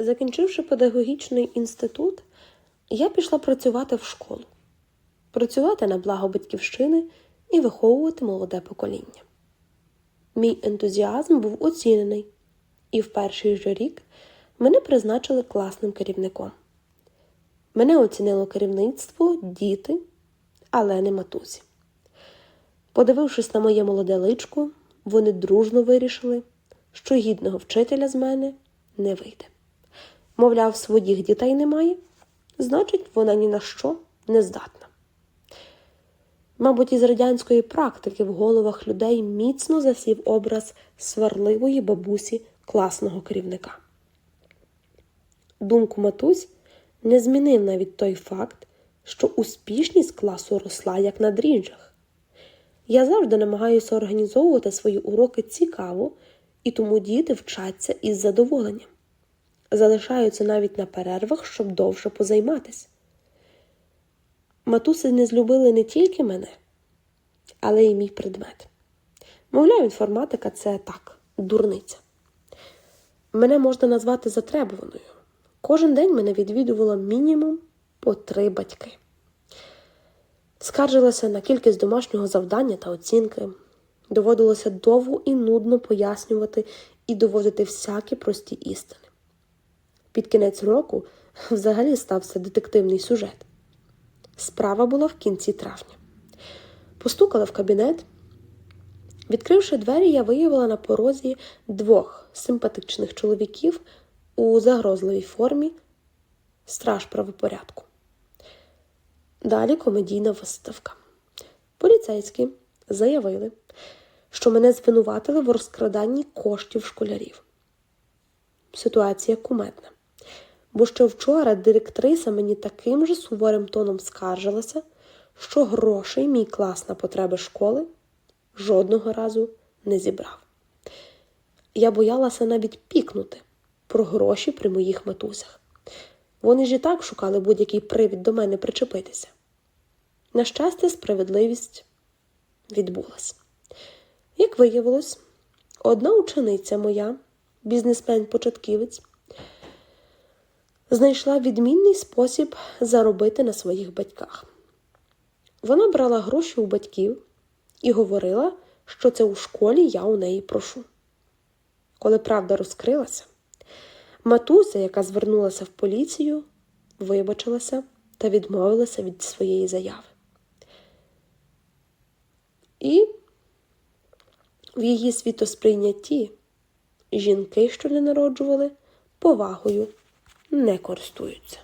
Закінчивши педагогічний інститут, я пішла працювати в школу, працювати на благо батьківщини і виховувати молоде покоління. Мій ентузіазм був оцінений, і в перший же рік мене призначили класним керівником. Мене оцінило керівництво, діти, але не матусі. Подивившись на моє молоде личко, вони дружно вирішили, що гідного вчителя з мене не вийде. Мовляв, своїх дітей немає, значить, вона ні на що не здатна. Мабуть, із радянської практики в головах людей міцно засів образ сварливої бабусі класного керівника. Думку матусь не змінив навіть той факт, що успішність класу росла як на дріжджах. Я завжди намагаюся організовувати свої уроки цікаво, і тому діти вчаться із задоволенням. Залишаються навіть на перервах, щоб довше позайматися. Матуси не злюбили не тільки мене, але й мій предмет. Мовляв, інформатика це так, дурниця. Мене можна назвати затребуваною. Кожен день мене відвідувало мінімум по три батьки. Скаржилася на кількість домашнього завдання та оцінки. Доводилося довго і нудно пояснювати і доводити всякі прості істини. Під кінець року взагалі стався детективний сюжет. Справа була в кінці травня. Постукала в кабінет. Відкривши двері, я виявила на порозі двох симпатичних чоловіків у загрозливій формі страж правопорядку. Далі комедійна виставка. Поліцейські заявили, що мене звинуватили в розкраданні коштів школярів. Ситуація кумедна. Бо ще вчора директриса мені таким же суворим тоном скаржилася, що грошей мій клас на потреби школи жодного разу не зібрав. Я боялася навіть пікнути про гроші при моїх матусях. Вони ж і так шукали будь-який привід до мене причепитися. На щастя, справедливість відбулась. Як виявилось, одна учениця моя, бізнесмен-початківець, знайшла відмінний спосіб заробити на своїх батьках. Вона брала гроші у батьків і говорила, що це у школі я у неї прошу. Коли правда розкрилася, матуся, яка звернулася в поліцію, вибачилася та відмовилася від своєї заяви. І в її світосприйнятті жінки, що не народжували, повагою не користуються.